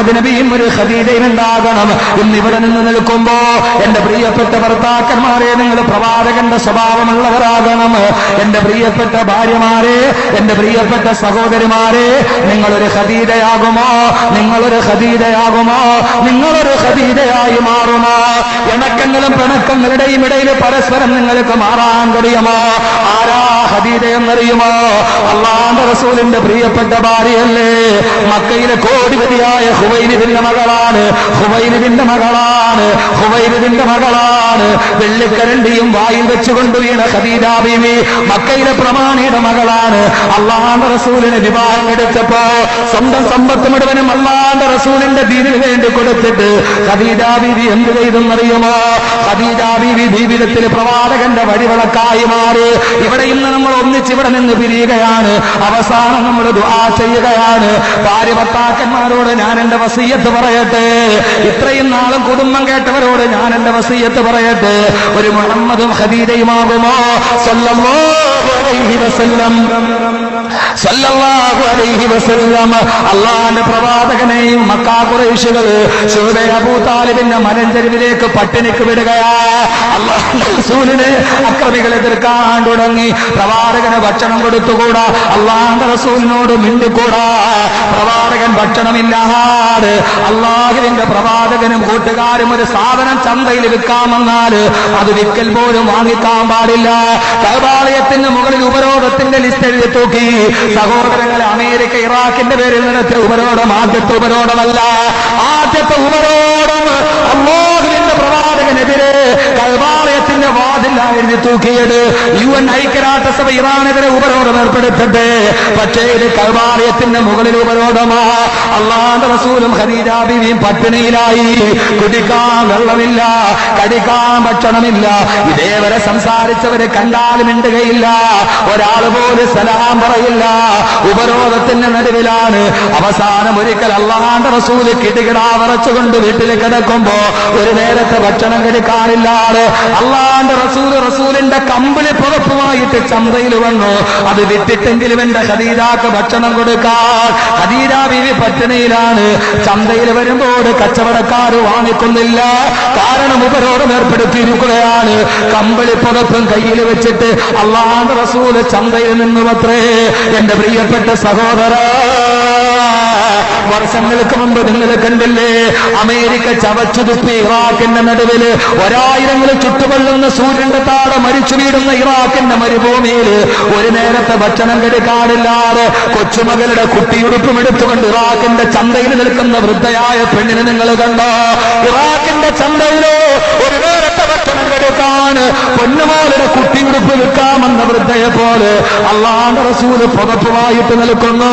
മുഹമ്മദ് നബിയും ഒരു ഹദീജയും ഉണ്ടാകണം. ഇന്ന് ഇവിടെ നിന്ന് നിൽക്കുമ്പോ എന്റെ പ്രിയപ്പെട്ട ഭർത്താക്കന്മാരെ നിങ്ങൾ പ്രവാചകന്റെ സ്വഭാവമുള്ളവരാകണം. എന്റെ പ്രിയപ്പെട്ട ഭാര്യമാരെ എന്റെ പ്രിയപ്പെട്ട സഹോദരിമാരെ നിങ്ങളൊരു ഹദീജയാകുമോ നിങ്ങളൊരു ഹദീജയാകുമോ നിങ്ങളൊരു ഹദീദയായി മാറുമോ? ഇണക്കങ്ങളും പിണക്കങ്ങളുടെയും ഇടയിൽ പരസ്പരം നിങ്ങൾക്ക് മാറാൻ കഴിയുമോ? ആരാ ഖദീജ എന്നറിയുമോ അള്ളാന്റെ റസൂലിന്റെ പ്രിയപ്പെട്ട ഭാര്യയല്ലേ? മക്കയിലെ കോടിപതിയായ ഹുവൈലിദിന്റെ മകളാണ്. ഹുവൈലിദിന്റെ മകളാണ്. ഹുവൈലിദിന്റെ മകളാണ്. വെള്ളിക്കരണ്ടിയും വായിൽ വെച്ചുകൊണ്ട് വീണ ഖദീജ മക്കയിലെ പ്രമാണിയുടെ മകളാണ്. അള്ളാന്റെ റസൂലിന് വിവാഹം എടുത്തപ്പോ സ്വന്തം സമ്പത്ത് മുഴുവനും അള്ളാന്റെ റസൂലിന്റെ ദീനിന് വേണ്ടി കൊടുത്തിട്ട് ഖദീജ എന്ത് ചെയ്തെന്നറിയുമോ? ഖദീജ ജീവിതത്തിൽ പ്രവാചകന്റെ വഴിവിളക്കായി മാറി. ഇവിടെ ഇന്ന് നമ്മൾ ഒന്നിച്ച് ഇവിടെ നിന്ന് പിരിയുകയാണ്. അവസാനം നമ്മൾ ദുആ ചെയ്യുകയാണ്. ഭാര്യ ഭർത്താക്കന്മാരോട് ഞാൻ എന്റെ വസീയത്ത് പറയട്ടെ. ഇത്രയും നാളും കുടുംബം കേട്ടവരോട് ഞാൻ എന്റെ വസീയത്ത് പറയട്ടെ. ഒരു മുഹമ്മദും ഖദീജയുമാകുമോ സല്ലല്ലാഹു അള്ളാന്റെ പ്രവാചകനെയും മക്കാ കുറേശികൾ ശുഹദ അബൂ താലിബിന്റെ മലഞ്ചെരുവിലേക്ക് പട്ടിണിക്ക് വിടുകയാ. അള്ളാഹുന്റെ റസൂലിന് അക്രമികൾ എതിർക്കാൻ തുടങ്ങി. പ്രവാചകന് ഭക്ഷണം കൊടുത്തുകൂടാ. അള്ളാന്റെ റസൂലിനോട് മിണ്ടിക്കൂടാ. പ്രവാചകൻ ഭക്ഷണമില്ലാതെ അള്ളാഹുവിന്റെ പ്രവാചകനും കൂട്ടുകാരും ഒരു സാധനം ചന്തയിൽ വിൽക്കാമെന്നാൽ അത് വിൽക്കൽ പോലും വാങ്ങിക്കാൻ പാടില്ല. കൈവാളയത്തിന് മുകളിൽ ഉപരോധത്തിന്റെ ലിസ്റ്റ് എഴുതി തൂക്കി. സഹോദരങ്ങൾ അമേരിക്ക ഇറാഖിന്റെ പേരിൽ നടത്തിയ ഉപരോധം ആദ്യത്തെ ഉപരോധമല്ല. ആദ്യത്തെ ഉപരോധം അള്ളാഹുവിന്റെ പ്രവാചകനെതിരെ കൽവാളയത്തിന്റെ എഴുതി തൂക്കിയത് യു എൻ ഐക്യരാഷ്ട്രസഭ ഇറാനെതിരെ ഉപരോധം ഏർപ്പെടുത്തട്ടെ. പക്ഷേ ഇത് കൽവാളയത്തിന്റെ മുകളിൽ ഉപരോധമാ. അള്ളാന്റെ റസൂലും ഖദീജ ബീവിയും പട്ടിണിയിലായി. കുടിക്കാൻ വെള്ളമില്ല കടിക്കാൻ ഭക്ഷണമില്ല. ഇതേവരെ സംസാരിച്ചവരെ കണ്ടാലും മിണ്ടുകയില്ല. ഒരാൾ പോലും സലാം പറയില്ല. ഉപരോധത്തിന്റെ നടുവിലാണ്. അവസാനം ഒരിക്കൽ അള്ളാന്റെ റസൂൽ കിടുകിടാ വറച്ചുകൊണ്ട് വീട്ടിൽ കിടക്കുമ്പോ ഒരു നേരത്തെ ഭക്ഷണം കഴിക്കാനില്ലാതെ അള്ളാന്റെ റസൂൽ റസൂലിന്റെ കമ്പിളി പുറപ്പുമായിട്ട് ചന്തയിൽ വന്നു. അത് വിട്ടിട്ടെങ്കിലും എന്റെ ഖദീജാക്ക് ഭക്ഷണം കൊടുക്കാൻ. ഖദീജ ബീവി പട്ടിണിയിലാണ്. ചന്തയിൽ വരുമ്പോൾ കച്ചവടക്കാർ വാങ്ങിക്കുന്നില്ല. കാരണം ഉപരോധം ഏർപ്പെടുത്തിയിരിക്കുകയാണ്. കമ്പിളി പുറപ്പും കയ്യിൽ വെച്ചിട്ട് അള്ളാന്റെ റസൂൽ ചന്തയിൽ നിന്നുമത്രേ. എന്റെ പ്രിയപ്പെട്ട സഹോദര വർഷങ്ങൾക്ക് മുമ്പ് നിങ്ങൾ കണ്ടില്ലേ? അമേരിക്ക ചവച്ചു തുപ്പി ഇറാഖിന്റെ നടുവിൽ ഒരായിരങ്ങൾ ചുട്ടുകൊള്ളുന്ന സൂര്യന്റെ താഴെ മരിച്ചു വീടുന്ന ഇറാഖിന്റെ മരുഭൂമിയിൽ ഒരു നേരത്തെ ഭക്ഷണം കെടുക്കാടില്ലാതെ കൊച്ചുമകളുടെ കുട്ടിയുടുപ്പും എടുത്തുകൊണ്ട് ഇറാഖിന്റെ ചന്തയിൽ നിൽക്കുന്ന വൃദ്ധയായ പെണ്ണിനെ നിങ്ങൾ കണ്ടോ? ഇറാഖിന്റെ ചന്തയിലോ ഒരു നേരത്തെ ഭക്ഷണം പൊന്നുമോളുടെ കുട്ടി കുട്ടിയുടുപ്പ് വിൽക്കാമെന്ന വൃദ്ധയെ പോലെ അള്ളാന്റെ റസൂൽ പുതപ്പുമായിട്ട് നിൽക്കുന്നു.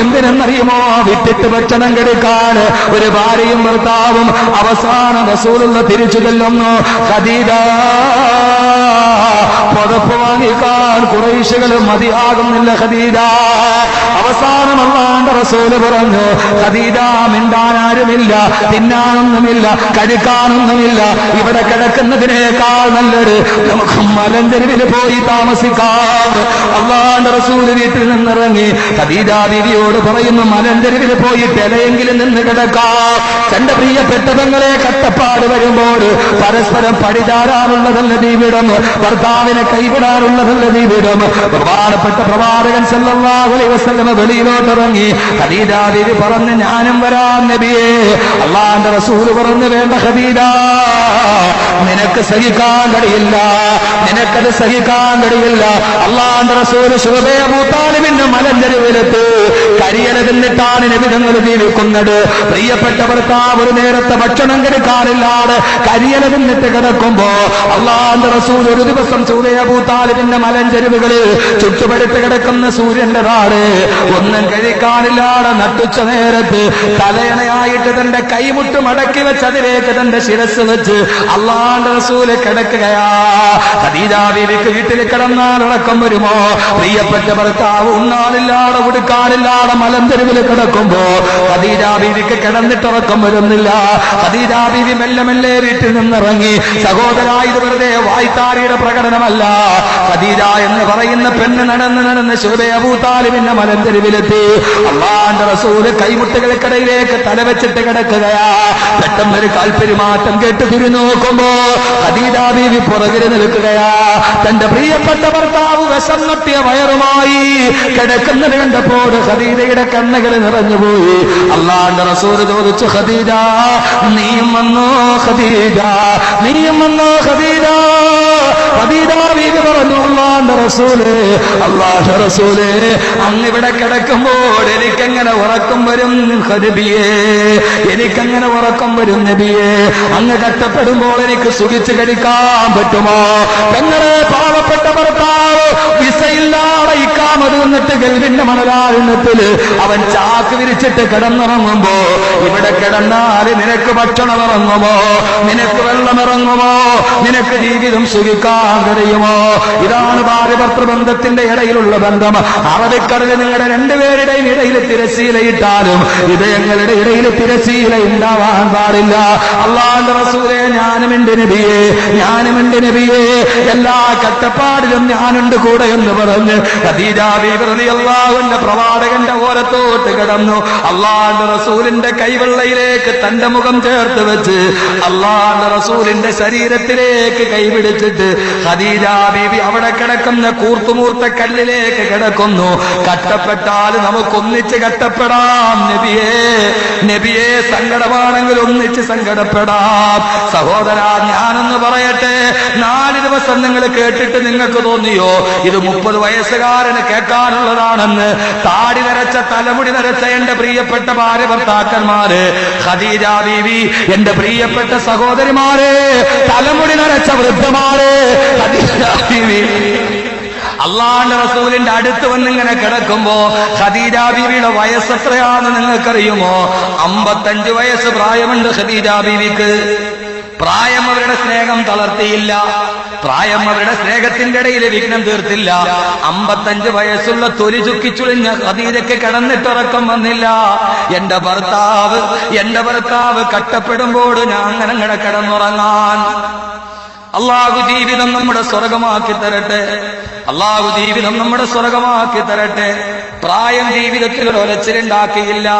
എന്തിനെന്നറിയുമോ? വിറ്റിട്ട് ഭക്ഷണം കെടുക്കാൻ ഒരു ഭാര്യയും ഭർത്താവും അവസാന റസൂലുള്ള തിരിച്ചു ചെല്ലുന്നു. ഖദീജ പുതപ്പ് വാങ്ങിക്കാൻ കുറേശകൾ മതിയാകുന്നില്ല ഖദീജ. അവസാനം അള്ളാന്റെ റസൂൽ പറഞ്ഞു ഖദീജ മിണ്ടാൻ ആരുമില്ല തിന്നാനൊന്നുമില്ല കഴിക്കാനൊന്നുമില്ല ഇവിടെ കിടക്കുന്നതിനേക്കാൾ നല്ലൊരു നമുക്ക് മലഞ്ചെരുവിൽ പോയി താമസിക്കാം. അള്ളാന്റെ റസൂൽ വീട്ടിൽ നിന്നിറങ്ങി ഖദീജ ദേവിയോട് പറയുന്നു മലഞ്ചെരുവിൽ പോയി തെലയെങ്കിലും നിന്ന് കിടക്കാം. തന്റെ പ്രിയപ്പെട്ട തങ്ങളെ കട്ടപ്പാട് വരുമ്പോൾ പരസ്പരം പടിചാരാനുള്ളതല്ല ജീവിതം ഭർത്താവിനെ കൈവിടാനുള്ളതല്ല ജീവിതം. പ്രധാനപ്പെട്ട പ്രവാചകൻ സല്ലല്ലാഹു അലൈഹി വസല്ലം വെളിയിലോട്ട് ഇറങ്ങി പറഞ്ഞ് ഞാനും വരാം നബിയെ. അള്ളാന്റെ റസൂൽ പറഞ്ഞു വേണ്ട ഖദീജ നിനക്ക് സഹിക്കാൻ കഴിയില്ല നിനക്കത് സഹിക്കാൻ കഴിയില്ല. അള്ളാന്റെ റസൂൽ ശുഭേ മൂത്താലിമിന്റെ മലഞ്ചെരുവിലെത്ത്. കരിയല തിന്നിട്ടാണ് നബിതങ്ങൾ ജീവിക്കുന്നത്. പ്രിയപ്പെട്ട ഭർത്താവ് ഒരു നേരത്തെ ഭക്ഷണം കെടുക്കാറില്ലാതെ കരിയല തിന്നിട്ട് കിടക്കുമ്പോ അള്ളാന്റെ റസൂൽ ഒരു ദിവസം സൂര്യഭൂത്താലിന്റെ മലഞ്ചെരുവുകളിൽ ചുറ്റുപടുത്ത് കിടക്കുന്ന സൂര്യന്റെ നാട് ഒന്നും കഴിക്കാനില്ലാതെ നട്ടുച്ച നേരത്ത് തലയണയായിട്ട് തന്റെ കൈമുട്ട് മടക്കി വെച്ച് അതിലേക്ക് തന്റെ ശിരസ് വെച്ച് അള്ളാന്റെ റസൂൽ കിടക്കുകയാ. ഖദീജാബീവിക്ക് വീട്ടിൽ കിടന്നാൽ ഉറക്കം വരുമോ? പ്രിയപ്പെട്ട ഭർത്താവ് ഉണ്ണാനില്ലാതെ ഉടുക്കാനില്ലാതെ മലന്തെരുവിൽ കിടക്കുമ്പോ ഖദീജാബീവിക്ക് കിടന്നിട്ട് ഉറക്കം വരുന്നില്ല. ഖദീജാബീവി മെല്ലെ മെല്ലെ വീട്ടിൽ നിന്നിറങ്ങി സഹോദര ഇത് വെറുതെ വായ്ത്താരിയുടെ പ്രകടനമല്ല. ഖദീജ എന്ന് പറയുന്ന പെണ്ണ് നടന്ന് നടന്ന് ശുഭേ അബൂതാലിബിന്റെ മലഞ്ചെരുവിലെത്തി അള്ളാന്റെ റസൂൽ കൈമുട്ടുകൾക്കിടയിലേക്ക് തലവെച്ചിട്ട് കിടക്കുകയാ. പെട്ടെന്നൊരു കാൽപ്പെരുമാറ്റം കേട്ട് തിരിഞ്ഞു നോക്കുമ്പോ ഖദീജാ ബീവി പുറകിൽ നിൽക്കുകയാ. തന്റെ പ്രിയപ്പെട്ട ഭർത്താവ് വിഷം നട്ടിയ വയറുമായി കിടക്കുന്നത് കണ്ടപ്പോൾ ഖദീജയുടെ കണ്ണുകൾ നിറഞ്ഞുപോയി അള്ളാന്റെ റസൂൽ ചോദിച്ചു ഖദീജ നീയും വന്നോ ഖദീജ? നീയും വന്നോ ഖദീജ? പറഞ്ഞു റസൂലേ റസൂലേ ഇവിടെ കിടക്കുമ്പോൾ എനിക്കെങ്ങനെ ഉറക്കം വരും എനിക്കങ്ങനെ ഉറക്കം വരും നബിയേ? അങ്ങ് കഷ്ടപ്പെടുമ്പോൾ എനിക്ക് സുഖിച്ച് കഴിക്കാൻ പറ്റുമോ? എങ്ങനെ പാവപ്പെട്ട ഭർത്താവ് ഇക്കാമത് വന്നിട്ട് ഗൽവിന്റെ മണലാരണത്തിൽ അവൻ ചാക്ക് വിരിച്ചിട്ട് കിടന്നിറങ്ങുമ്പോ ഇവിടെ കിടന്നാൽ നിനക്ക് ഭക്ഷണം ഇറങ്ങുമോ? നിനക്ക് വെള്ളം ഇറങ്ങുമോ? നിനക്ക് ജീവിതം സുഖിക്കാൻ കഴിയുമോ? ഇതാണ് ഭാര്യഭർത്തൃ ബന്ധത്തിന്റെ ഇടയിലുള്ള ബന്ധം. അറബിക്കടലിൽ നിങ്ങളുടെ രണ്ടുപേരുടെയും ഇടയിൽ തിരശീലയിട്ടാലും ഹൃദയങ്ങളുടെ ഇടയിൽ തിരശീല ഉണ്ടാവാൻ പാടില്ല. അള്ളാന്റെ റസൂലെ ഞാനും എന്റെ നബിയെ ഞാനും എന്റെ നബിയെ. എല്ലാ കട്ടപ്പാടിലും ഞാനുണ്ട് കൂടെ എന്ന് പറഞ്ഞ് പ്രവാചകന്റെ ഓരത്തോട്ട് കിടന്നു. അള്ളാന്റെ റസൂലിന്റെ കൈവെള്ളയിലേക്ക് തന്റെ മുഖം ചേർത്ത് വെച്ച് അള്ളാന്റെ റസൂലിന്റെ ശരീരത്തിലേക്ക് കൈപിടിച്ചിട്ട് ഖദീജ ബീവി അവിടെ കിടക്കുന്ന കൂർത്തുമൂർത്ത കല്ലിലേക്ക് കിടക്കുന്നു. കട്ടപ്പെട്ടാൽ നമുക്കൊന്നിച്ച് കട്ടപ്പെടാം നബിയേ. നബിയെ സങ്കടമാണെങ്കിൽ ഒന്നിച്ച് സങ്കടപ്പെടാം. സഹോദര ഞാനൊന്ന് പറയട്ടെ. നാല് ദിവസം നിങ്ങൾ കേട്ടിട്ട് നിങ്ങൾക്ക് തോന്നിയോ? ഇത് മുപ്പത് വയസ്സുകാരന് കേൾക്കാനുള്ളതാണെന്ന് താടി നരച്ച തലമുടി നരച്ച എന്റെ പ്രിയപ്പെട്ട ഭാര്യ ഭർത്താക്കന്മാര് ഖദീജ ബീവി എന്റെ പ്രിയപ്പെട്ട സഹോദരിമാരെ തലമുടി നരച്ച വൃദ്ധമാര് ഖദീജ ബീവി. റസൂലിന്റെ അടുത്ത് വന്നിങ്ങനെ കിടക്കുമ്പോ ഖദീജ ബീവിയുടെ വയസ്സ് എത്രയാണെന്ന് നിങ്ങൾക്കറിയുമോ? അമ്പത്തഞ്ച് വയസ്സ് പ്രായമുണ്ട് ഖദീജ ബീവിക്ക്. പ്രായം അവരുടെ സ്നേഹം തളർത്തിയില്ല. പ്രായം അവരുടെ സ്നേഹത്തിന്റെ ഇടയിൽ വിഘ്നം തീർത്തില്ല. അമ്പത്തഞ്ച് വയസ്സുള്ള തൊലി ചുക്കിച്ചുളിഞ്ഞ ഖദീജയ്ക്ക് കിടന്നിട്ടിറക്കം വന്നില്ല. എന്റെ ഭർത്താവ് എന്റെ ഭർത്താവ് കട്ടപ്പെടുമ്പോൾ ഞാൻ അങ്ങനെ അങ്ങനെ കിടന്നുറങ്ങാൻ. അള്ളാഹു ജീവിതം നമ്മുടെ സ്വർഗമാക്കി തരട്ടെ. അള്ളാഹു ജീവിതം നമ്മുടെ സ്വർഗമാക്കി തരട്ടെ. പ്രായം ജീവിതത്തിൽ ഒരു ഒലച്ചിലുണ്ടാക്കിയില്ല.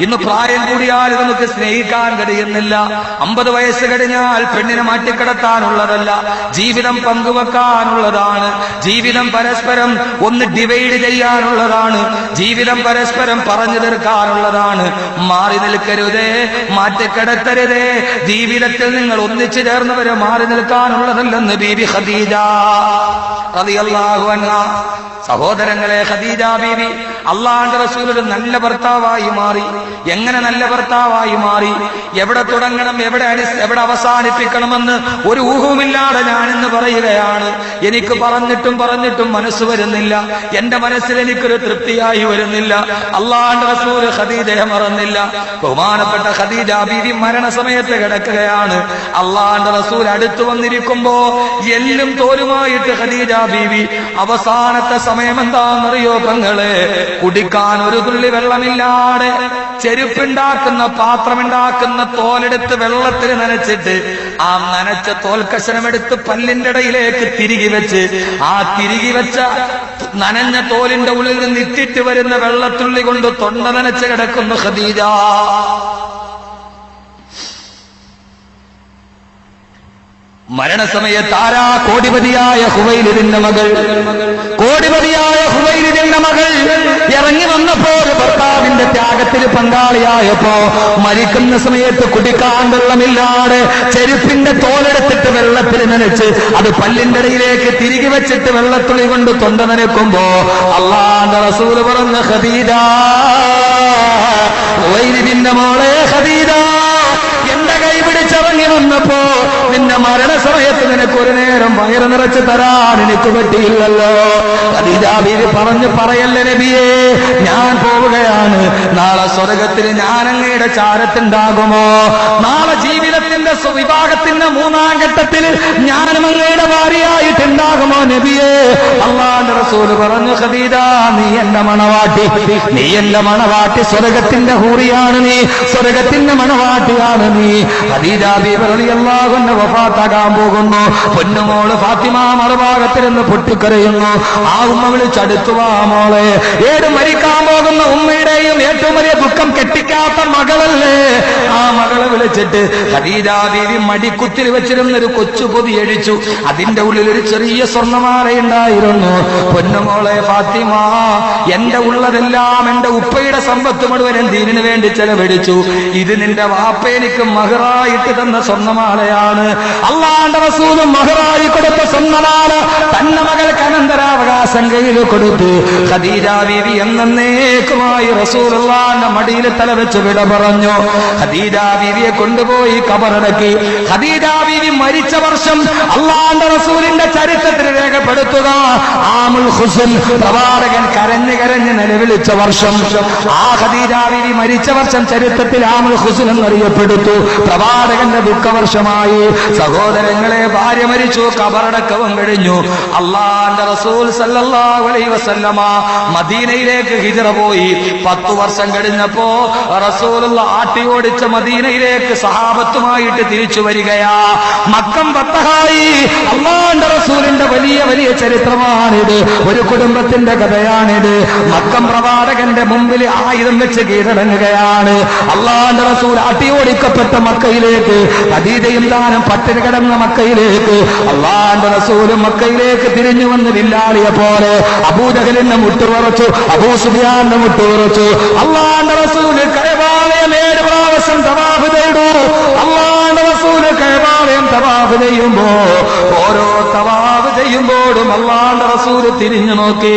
ഇന്ന് പ്രായം കൂടിയാൽ നമുക്ക് സ്നേഹിക്കാൻ കഴിയുന്നില്ല. അമ്പത് വയസ്സ് കഴിഞ്ഞാൽ പെണ്ണിനെ മാറ്റിക്കിടത്താനുള്ളതല്ല. ജീവിതം പങ്കുവെക്കാനുള്ളതാണ്. ജീവിതം പരസ്പരം ഒന്ന് ഡിവൈഡ് ചെയ്യാനുള്ളതാണ്. ജീവിതം പരസ്പരം പറഞ്ഞു തീർക്കാനുള്ളതാണ്. മാറി നിൽക്കരുതേ മാറ്റിക്കിടത്തരുതേ. ജീവിതത്തിൽ നിങ്ങൾ ഒന്നിച്ചു ചേർന്നവരെ മാറി നിൽക്കാനുള്ളതല്ലെന്ന് ബീബി ഖദീജ. സഹോദരങ്ങളെ ഖദീജ ബീവി അള്ളാന്റെ റസൂൽ ഒരു നല്ല ഭർത്താവായി മാറി. എങ്ങനെ നല്ല ഭർത്താവായി മാറി? എവിടെ തുടങ്ങണം എവിടെ എവിടെ അവസാനിപ്പിക്കണമെന്ന് ഒരു ഊഹവുമില്ലാതെ ഞാനിന്ന് പറയുകയാണ്. എനിക്ക് പറഞ്ഞിട്ടും പറഞ്ഞിട്ടും മനസ്സ് വരുന്നില്ല. എന്റെ മനസ്സിൽ എനിക്കൊരു തൃപ്തിയായി വരുന്നില്ല. അള്ളാഹാന്റെ റസൂൽ ഖദീജയെ മറന്നില്ല. ബഹുമാനപ്പെട്ട ഖദീജ ബീവി മരണസമയത്ത് കിടക്കുകയാണ്. അള്ളാഹാന്റെ റസൂൽ അടുത്തു വന്നിരിക്കുമ്പോ എല്ലും തോലുമായിട്ട് ഖദീജ ബീവി അവസാനത്തെ സമയം എന്താണെന്നറിയോ പെങ്ങളെ? കുടിക്കാൻ ഒരു തുള്ളി വെള്ളമില്ലാതെ ചെരുപ്പുണ്ടാക്കുന്ന പാത്രമുണ്ടാക്കുന്ന തോലെടുത്ത് വെള്ളത്തിൽ നനച്ചിട്ട് ആ നനച്ച തോൽക്കശനമെടുത്ത് പല്ലിന്റെ ഇടയിലേക്ക് തിരികെ വെച്ച് ആ തിരികെ വെച്ച നനഞ്ഞ തോലിന്റെ ഉള്ളിൽ നിന്ന് ഇറ്റിട്ട് വരുന്ന വെള്ളത്തുള്ളി കൊണ്ട് തൊണ്ട നനച്ച് കിടക്കുന്നു ഖദീജ. മരണസമയത്ത് ആരാ കോടിപതിയായ ഹുവൈലിന്റെ മകൾ? കോടിപതിയായ ഹുവൈലിന്റെ മകൾ ഇറങ്ങി വന്നപ്പോൾ ഭർത്താവിന്റെ ത്യാഗത്തിൽ പങ്കാളിയായപ്പോ മരിക്കുന്ന സമയത്ത് കുടിക്കാൻ വെള്ളമില്ലാതെ ചെരുപ്പിന്റെ തോലെടുത്തിട്ട് വെള്ളത്തിൽ നനച്ച് അത് പല്ലിന്റെ ഇടയിലേക്ക് തിരികെ വെച്ചിട്ട് വെള്ളത്തുള്ളി കൊണ്ട് തൊണ്ട നനക്കുമ്പോ അള്ളാന്റെ റസൂൽ പറഞ്ഞ ഹദീദ ഹുവൈലിന്റെ മോളെ ഹദീദ എന്റെ കൈ പിടിച്ചിറങ്ങി വന്നപ്പോ നിന്റെ മരണസമയത്ത് നിനക്ക് ഒരു നേരം വയറ് നിറച്ച് തരാൻ എനിക്ക് പറ്റിയില്ലല്ലോ. ഖദീജാബീവി പറഞ്ഞു പറയല്ലേ നബിയേ ഞാൻ പോവുകയാണ്. നാളെ സ്വർഗത്തിന് ഞാൻ അങ്ങയുടെ ചാരത്തുണ്ടാകുമോ? നാളെ ജീവിതത്തിന്റെ വിഭാഗത്തിന്റെ മൂന്നാം ഘട്ടത്തിൽ ഞാൻ അങ്ങയുടെ ഭാര്യയായിട്ടുണ്ടാകുമോ നബിയേ? അള്ളാന്റെ റസൂൽ പറഞ്ഞു ഖദീജ നീ എന്റെ മണവാട്ടി. നീ എന്റെ മണവാട്ടി സ്വർഗത്തിന്റെ ഹൂറിയാണ് നീ. സ്വർഗത്തിന്റെ മണവാട്ടിയാണ് നീ. ഖദീജ ബീബറിയല്ലാകുന്ന വഫാത്താകാൻ പോകുന്നു. പൊന്നുമോൾ ഫാത്തിമ മറുഭാഗത്തിരുന്ന് പൊട്ടിക്കരയുന്നു. ആ ഉമ്മ വിളിച്ചടുത്തുവാ മോളെ. ഏത് മരിക്കാൻ പോകുന്ന ഉമ്മയുടെയും ഏറ്റവും വലിയ ദുഃഖം കെട്ടിക്കാത്ത മകളല്ലേ? ആ മകളെ വിളിച്ചിട്ട് ഹരീരാദേവി മടിക്കുത്തിൽ വെച്ചിരുന്ന ഒരു കൊച്ചു പൊതി എഴിച്ചു അതിന്റെ ഉള്ളിൽ ഒരു ചെറിയ സ്വർണമാലയുണ്ടായിരുന്നു. പൊന്നുമോളെ ഫാത്തിമ എന്റെ ഉള്ളതെല്ലാം എന്റെ ഉപ്പയുടെ സമ്പത്ത് മുഴുവൻ ദീനിന് വേണ്ടി ചെലവഴിച്ചു. ഇത് നിന്റെ വാപ്പേനിക്ക് മഹറായിട്ട് തന്ന സ്വർണമാലയാണ്. അള്ളാന്റെ റസൂലും മഹറായി കൊടുത്ത സ്വർണമാല തന്റെ മകൾക്ക് അനന്തരാവകാശം കയ്യിൽ കൊടുത്തു ഹദീരാദേവി ബീവി എന്നേക്കുമായി റസൂലുള്ളാന്റെ മടിയിൽ തല വെച്ച് വിട പറഞ്ഞു. ഖദീജ ബീവിയെ കൊണ്ടുപോയി കബറടക്കി. ഖദീജ ബീവി മരിച്ച വർഷം അള്ളാന്റെ റസൂലിന്റെ ചരിത്രത്തിൽ രേഖപ്പെടുത്തുക. ആമുൽ ഹുസൻ പ്രവാചകൻ കരഞ്ഞു കരഞ്ഞ് നിലവിളിച്ച വർഷം. ആ ഖദീജ ബീവി മരിച്ച വർഷം ചരിത്രത്തിൽ ആമുൽ ഹുസൻ എന്നറിയപ്പെടുത്തു. പ്രവാചകന്റെ ദുഃഖവർഷമായി. സഹോദരങ്ങളെ ഭാര്യ മരിച്ചു കബറടക്കവും കഴിഞ്ഞു. അള്ളാന്റെ റസൂൽ സല്ലല്ലാഹു അലൈഹി വസല്ലമ മദീനയിലേക്ക് ഹിജറ പോയി. പത്തു വർഷം കഴിഞ്ഞപ്പോ റസൂലുള്ള ആട്ടി ഓടിച്ച മദീനയിലേക്ക് സഹാബത്തുമായിട്ട് തിരിച്ചു വരികയാ. മക്കം പത്തഹായി. അള്ളാന്റെ റസൂലിന്റെ വലിയ വലിയ ചരിത്രമാണിത്. ഒരു കുടുംബത്തിന്റെ കഥയാണിത്. മക്കം പ്രവാചകന്റെ മുമ്പിൽ ആയുധം വെച്ച് കീഴടങ്ങുകയാണ്. അള്ളാന്റെ റസൂൽ ആട്ടി ഓടിക്കപ്പെട്ട മക്കയിലേക്ക് അതീതയും ദാനം പട്ടിണി കിടന്ന മക്കയിലേക്ക് അള്ളാന്റെ റസൂൽ മക്കയിലേക്ക് തിരിഞ്ഞു വന്ന് വില്ലാളിയ പോലെ അബൂജഹലിന്റെ മുട്ടുവറച്ചു അബൂ സുബിയാന്റെ മുട്ടുറച്ചു അള്ളാന്റെ റസൂൽ കൈവാലയം ഏഴ് പ്രാവശ്യം തവാഫ് ചെയ്തു. അള്ളാന്റെ റസൂൽ കൈവാലയം തവാഫ് ചെയ്യുമ്പോ ഓരോ തവാഫ് ചെയ്യുമ്പോഴും അള്ളാന്റെ റസൂൽ തിരിഞ്ഞു നോക്കി.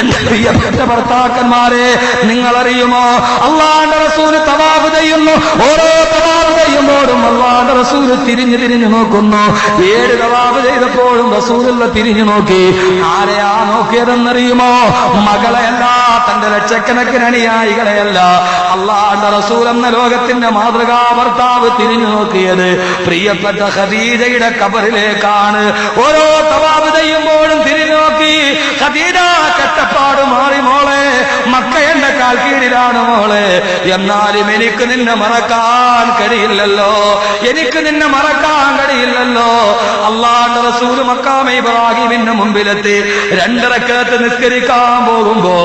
എന്റെ പ്രിയപ്പെട്ട ഭർത്താക്കന്മാരെ നിങ്ങൾ അറിയുമോ അള്ളാന്റെ റസൂൽ തവാഫ് ചെയ്യുന്നു. ഓരോ അള്ളാന്റെ റസൂൽ തിരിഞ്ഞു തിരിഞ്ഞു നോക്കുന്നു. ഏഴ് തവാഫ് ചെയ്തപ്പോഴും റസൂലുള്ള തിരിഞ്ഞു നോക്കി. ആരെയാ നോക്കിയതെന്നറിയുമോ? മകളെയല്ല തന്റെ ലക്ഷക്കണക്കിന് അനുയായികളെയല്ല. അള്ളാന്റെ റസൂൽ എന്ന ലോകത്തിന്റെ മാതൃകാ ഭർത്താവ് തിരിഞ്ഞു നോക്കിയത് പ്രിയപ്പെട്ട ഖദീജയുടെ കബറിലേക്കാണ് ഓരോ തവാബ് ചെയ്യുമ്പോഴും കട്ടപ്പാട് മാറി മോളെ മക്ക എന്റെ കാൽ കീഴിലാണ് മോളെ. എന്നാലും എനിക്ക് നിന്നെ മറക്കാൻ കഴിയില്ലല്ലോ. എനിക്ക് നിന്നെ മറക്കാൻ കഴിയില്ലല്ലോ. അള്ളാന്റെ റസൂൽ മക്കാമ ഇബ്രാഹിമിന്റെ മുമ്പിലെത്തി രണ്ടിറക്കത്ത് നിസ്കരിക്കാൻ പോകുമ്പോ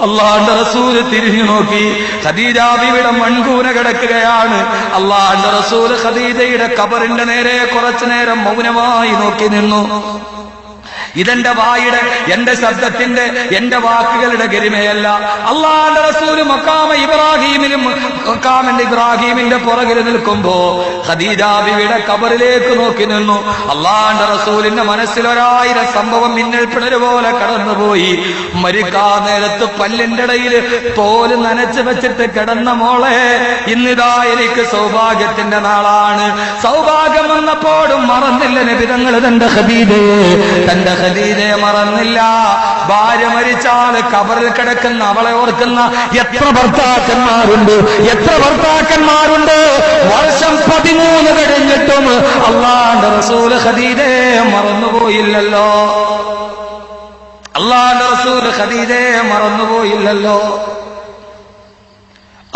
അള്ളാന്റെ റസൂൽ തിരിഞ്ഞു നോക്കി. ഖദീജാബിയുടെ മൺകൂന കിടക്കുകയാണ്. അള്ളാന്റെ റസൂൽ ഖദീജയുടെ കബറിന്റെ നേരെ കുറച്ചു നേരം മൗനമായി നോക്കി നിന്നു. ഇതെന്റെ വായുടെ എന്റെ ശബ്ദത്തിന്റെ എന്റെ വാക്കുകളുടെ ഗരിമയല്ല. അള്ളാന്റെ റസൂൽ മക്കാമ ഇബ്രാഹീമിലും മക്കാമന്റെ ഇബ്രാഹീമിന്റെ പുറകിൽ നിൽക്കുമ്പോ ഹദീജാബിയുടെ കബറിലേക്ക് നോക്കി നിന്നു. അള്ളാന്റെ റസൂലിന്റെ മനസ്സിൽ ഒരായിരം സംഭവം മിന്നൽ പിണര് പോലെ കടന്നുപോയി. മരിക്കാ നേരത്ത് പല്ലിന്റെ ഇടയിൽ തോൽ നനച്ചു വെച്ചിട്ട് കിടന്ന മോളെ ഇന്നിതാ എനിക്ക് സൗഭാഗ്യത്തിന്റെ നാളാണ്. സൗഭാഗ്യം വന്നപ്പോഴും മറന്നില്ല നബിതങ്ങൾ തന്റെ ഹദീദേ തന്റെ ഖദീജയെ മറന്നില്ല. ഭാര്യ മരിച്ചാൽ കബറിൽ കിടക്കുന്ന അവളെ ഓർക്കുന്ന എത്ര ഭർത്താക്കന്മാരുണ്ട് എത്ര ഭർത്താക്കന്മാരുണ്ട്. വർഷം പതിമൂന്ന് കഴിഞ്ഞിട്ടും അള്ളാന്റെ റസൂൽ ഖദീജയെ മറന്നുപോയില്ലല്ലോ. അള്ളാന്റെ റസൂൽ ഖദീജയെ മറന്നുപോയില്ലല്ലോ.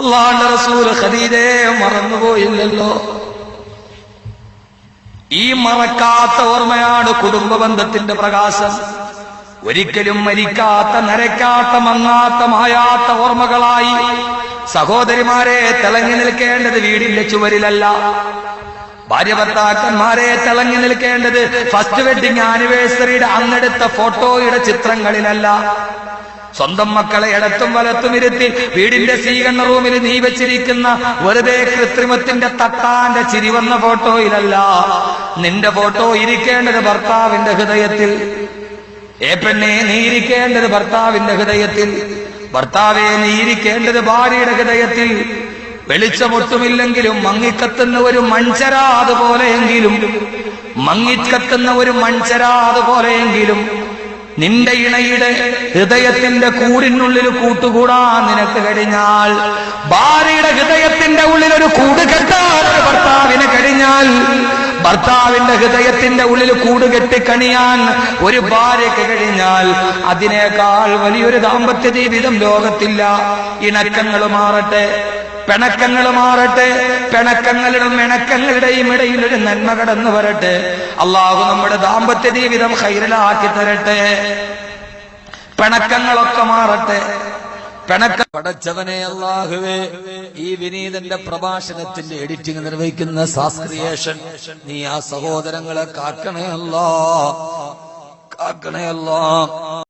അള്ളാന്റെ റസൂൽ ഖദീജയെ മറന്നുപോയില്ലല്ലോ. ഈ മറക്കാത്ത ഓർമ്മയാണ് കുടുംബ ബന്ധത്തിന്റെ പ്രകാശം. ഒരിക്കലും മരിക്കാത്ത നരക്കാത്ത മങ്ങാത്ത മായാത്ത ഓർമ്മകളായി സഹോദരിമാരെ തിളങ്ങി നിൽക്കേണ്ടത് വീടിന്റെ ചുവരിലല്ല. ഭാര്യ ഭർത്താക്കന്മാരെ തിളങ്ങി നിൽക്കേണ്ടത് ഫസ്റ്റ് വെഡിങ് ആനിവേഴ്സറിയുടെ അന്നെടുത്ത ഫോട്ടോയുടെ ചിത്രങ്ങളിലല്ല. സ്വന്തം മക്കളെ ഇടത്തും വലത്തും ഇരുത്തി വീടിന്റെ സ്വീകരണ റൂമിൽ നീ വെച്ചിരിക്കുന്ന വെറുതെ കൃത്രിമത്തിന്റെ തട്ടാന്റെ ചിരി വന്ന ഫോട്ടോയിലല്ല. നിന്റെ ഫോട്ടോ ഇരിക്കേണ്ടത് ഭർത്താവിന്റെ ഹൃദയത്തിൽ. ഏ പെണ്ണെ നീ ഇരിക്കേണ്ടത് ഭർത്താവിന്റെ ഹൃദയത്തിൽ. ഭർത്താവെ നീ ഇരിക്കേണ്ടത് ഭാര്യയുടെ ഹൃദയത്തിൽ. വെളിച്ചമൊട്ടുമില്ലെങ്കിലും മങ്ങിക്കത്തുന്ന ഒരു മൺചരാതുപോലെയെങ്കിലും മങ്ങിക്കത്തുന്ന ഒരു മൺചരാത് പോലെയെങ്കിലും നിന്റെ ഇണയുടെ ഹൃദയത്തിന്റെ കൂടിനുള്ളിൽ കൂട്ടുകൂടാ നിനക്ക് കഴിഞ്ഞാൽ. ഭാര്യയുടെ ഹൃദയത്തിന്റെ ഉള്ളിൽ ഒരു കൂട് കെട്ടാൻ ഭർത്താവിനെ കഴിഞ്ഞാൽ ഭർത്താവിന്റെ ഹൃദയത്തിന്റെ ഉള്ളിൽ കൂട് കെട്ടിക്കണിയാൻ ഒരു ഭാര്യയ്ക്ക് കഴിഞ്ഞാൽ അതിനേക്കാൾ വലിയൊരു ദാമ്പത്യ ജീവിതം ലോകത്തില്ല. ഇണക്കങ്ങൾ മാറട്ടെ. പിണക്കങ്ങൾ മാറട്ടെ പിണക്കങ്ങളുടെയും ഇണക്കങ്ങളുടെയും ഇടയിൽ ഒരു നന്മ കടന്നു വരട്ടെ. അള്ളാഹു നമ്മുടെ ദാമ്പത്യ ജീവിതം ഹൈരലാക്കി തരട്ടെ. പിണക്കങ്ങളൊക്കെ മാറട്ടെ. പിണക്ക പടച്ചവനെ അള്ളാഹുവേ ഈ വിനീതന്റെ പ്രഭാഷണത്തിന്റെ എഡിറ്റിംഗ് നിർവഹിക്കുന്ന സാസ്ക്രിയേഷൻ നീ ആ സഹോദരങ്ങളെ കാക്കണേ അല്ലാ. കാക്കണേ അല്ലാ.